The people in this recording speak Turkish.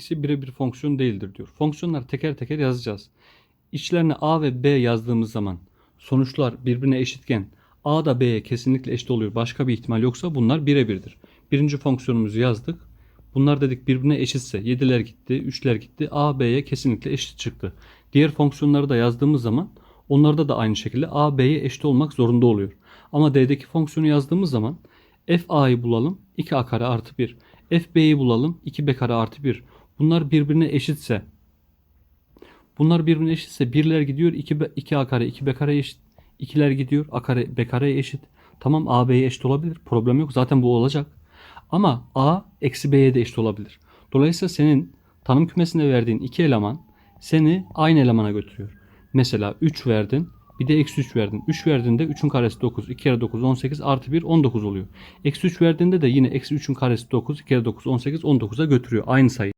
ikisi birebir fonksiyon değildir diyor. Fonksiyonları teker teker yazacağız. İçlerine a ve b yazdığımız zaman sonuçlar birbirine eşitken a da b'ye kesinlikle eşit oluyor. Başka bir ihtimal yoksa bunlar birebirdir. Birinci fonksiyonumuzu yazdık. Bunlar dedik birbirine eşitse 7'ler gitti, 3'ler gitti. A, B'ye kesinlikle eşit çıktı. Diğer fonksiyonları da yazdığımız zaman onlarda da aynı şekilde A, B'ye eşit olmak zorunda oluyor. Ama D'deki fonksiyonu yazdığımız zaman f a'yı bulalım 2a kare artı 1. f b'yi bulalım 2b kare artı 1. Bunlar birbirine eşitse bunlar birbirine eşitse 1'ler gidiyor 2b, 2a kare 2b kare eşit. 2'ler gidiyor a kare b eşit. Tamam a b'ye eşit olabilir. Problem yok. Zaten bu olacak. Ama a eksi b'ye de eşit olabilir. Dolayısıyla senin tanım kümesinde verdiğin iki eleman seni aynı elemana götürüyor. Mesela 3 verdin bir de eksi 3 verdin. 3 verdiğinde 3'ün karesi 9. 2 kere 9 18 artı 1 19 oluyor. Eksi 3 verdiğinde de yine eksi 3'ün karesi 9. 2 kere 9 18 19'a götürüyor aynı sayı.